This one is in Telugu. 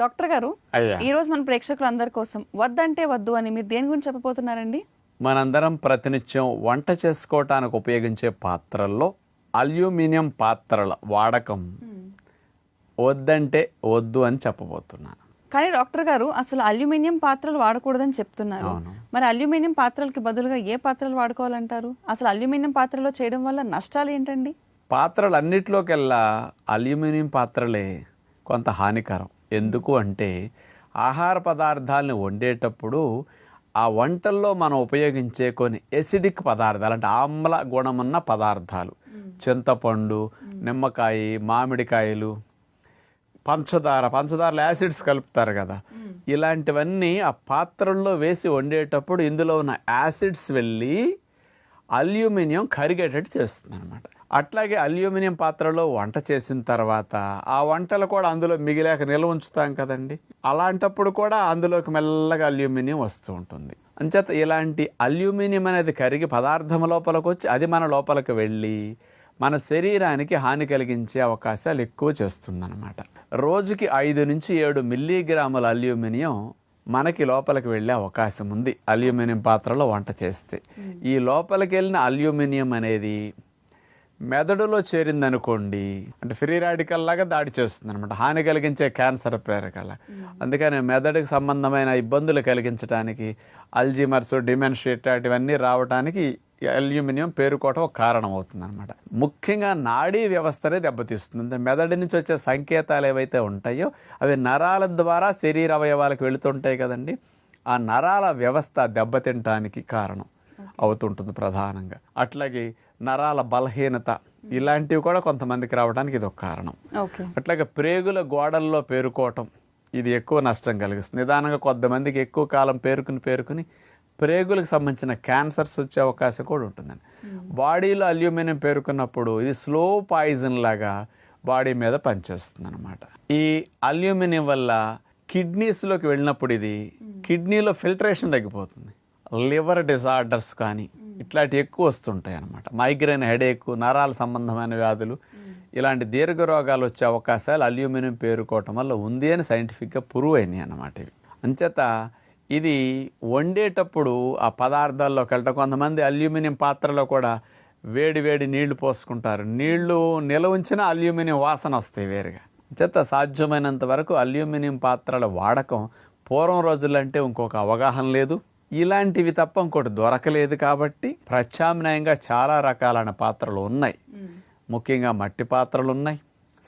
డాక్టర్ గారు ఈ రోజు మన ప్రేక్షకులందరి కోసం వద్దంటే వద్దు అని మీరు దేని గురించి చెప్పబోతున్నారండి? మనందరం ప్రతినిత్యం వంట చేసుకోవటానికి ఉపయోగించే పాత్రల్లో అల్యూమినియం పాత్రల వాడకం వద్దంటే వద్దు అని చెప్పబోతున్నాను. కానీ డాక్టర్ గారు అసలు అల్యూమినియం పాత్రలు వాడకూడదని చెప్తున్నారు. మరి అల్యూమినియం పాత్రలకి బదులుగా ఏ పాత్రలు వాడుకోవాలంటారు? అసలు అల్యూమినియం పాత్రలో చేయడం వల్ల నష్టాలు ఏంటండి? పాత్రలు అన్నిట్లోకెల్లా అల్యూమినియం పాత్రలే కొంత హానికరం. ఎందుకు అంటే ఆహార పదార్థాలను వండేటప్పుడు ఆ వంటల్లో మనం ఉపయోగించే కొన్ని ఎసిడిక్ పదార్థాలు అంటే ఆమ్ల గుణమున్న పదార్థాలు. చింతపండు నిమ్మకాయ మామిడికాయలు పంచదార పంచదారలో యాసిడ్స్ కలుపుతారు కదా. ఇలాంటివన్నీ ఆ పాత్రల్లో వేసి వండేటప్పుడు ఇందులో ఉన్న యాసిడ్స్ వెళ్ళి అల్యూమినియం కరిగేటట్టు చేస్తుంది అనమాట అట్లాగే అల్యూమినియం పాత్రలో వంట చేసిన తర్వాత ఆ వంటలు కూడా అందులో మిగిలాక నిల్వ ఉంచుతాం కదండి. అలాంటప్పుడు కూడా అందులోకి మెల్లగా అల్యూమినియం వస్తూ ఉంటుంది. అంచేత ఇలాంటి అల్యూమినియం అనేది కరిగి పదార్థం లోపలికి వచ్చి అది మన లోపలికి వెళ్ళి మన శరీరానికి హాని కలిగించే అవకాశాలు ఎక్కువ చేస్తుందన్నమాట. రోజుకి ఐదు నుంచి ఏడు మిల్లీగ్రాముల అల్యూమినియం మనకి లోపలికి వెళ్ళే అవకాశం ఉంది అల్యూమినియం పాత్రలో వంట చేస్తే. ఈ లోపలికి వెళ్ళిన అల్యూమినియం అనేది మెదడులో చేరిందనుకోండి అంటే ఫ్రీ రాడికల్ లాగా దాడి చేస్తుంది అనమాట హాని కలిగించే క్యాన్సర్ ప్రేరకాల. అందుకని మెదడుకి సంబంధమైన ఇబ్బందులు కలిగించడానికి అల్జీమర్స్ డిమెన్షియా ఇవన్నీ రావడానికి అల్యూమినియం పేరుకోవటం ఒక కారణం అవుతుంది అనమాట ముఖ్యంగా నాడీ వ్యవస్థనే దెబ్బతీస్తుంది. అంటే మెదడు నుంచి వచ్చే సంకేతాలు ఏవైతే ఉంటాయో అవి నరాల ద్వారా శరీర అవయవాలకు వెళుతుంటాయి కదండి. ఆ నరాల వ్యవస్థ దెబ్బతింటానికి కారణం. అవుతుంటుంది ప్రధానంగా. అట్లాగే నరాల బలహీనత ఇలాంటివి కూడా కొంతమందికి రావడానికి ఇది ఒక కారణం అట్లాగే ప్రేగుల గోడల్లో పేరుకోవటం ఇది ఎక్కువ నష్టం కలిగిస్తుంది. నిదానంగా కొంతమందికి ఎక్కువ కాలం పేరుకుని పేరుకుని ప్రేగులకు సంబంధించిన క్యాన్సర్స్ వచ్చే అవకాశం కూడా ఉంటుందండి. బాడీలో అల్యూమినియం పేరుకున్నప్పుడు ఇది స్లో పాయిజన్ లాగా బాడీ మీద పనిచేస్తుంది అనమాట ఈ అల్యూమినియం వల్ల కిడ్నీస్లోకి వెళ్ళినప్పుడు ఇది కిడ్నీలో ఫిల్టరేషన్ తగ్గిపోతుంది. లివర్ డిసార్డర్స్ కానీ ఇట్లాంటి ఎక్కువ వస్తుంటాయి అన్నమాట. మైగ్రేన్ హెడేక్ నరాల సంబంధమైన వ్యాధులు ఇలాంటి దీర్ఘ రోగాలు వచ్చే అవకాశాలు అల్యూమినియం పేరుకోవటం వల్ల ఉంది అని సైంటిఫిక్గా ప్రూవ్ అయినాయి అన్నమాట ఇవి. అంచేత ఇది వండేటప్పుడు ఆ పదార్థాల్లోకి వెళ్ళటం కొంతమంది అల్యూమినియం పాత్రలో కూడా వేడి వేడి నీళ్ళు పోసుకుంటారు. నీళ్ళు నిల ఉంచిన అల్యూమినియం వాసన వస్తాయి వేరుగా. చేత సాధ్యమైనంత వరకు అల్యూమినియం పాత్రల వాడకం పూర్వం రోజులంటే ఇంకొక అవగాహన లేదు. ఇలాంటివి తప్ప ఇంకోటి దొరకలేదు కాబట్టి ప్రత్యామ్నాయంగా చాలా రకాలైన పాత్రలు ఉన్నాయి. ముఖ్యంగా మట్టి పాత్రలు ఉన్నాయి.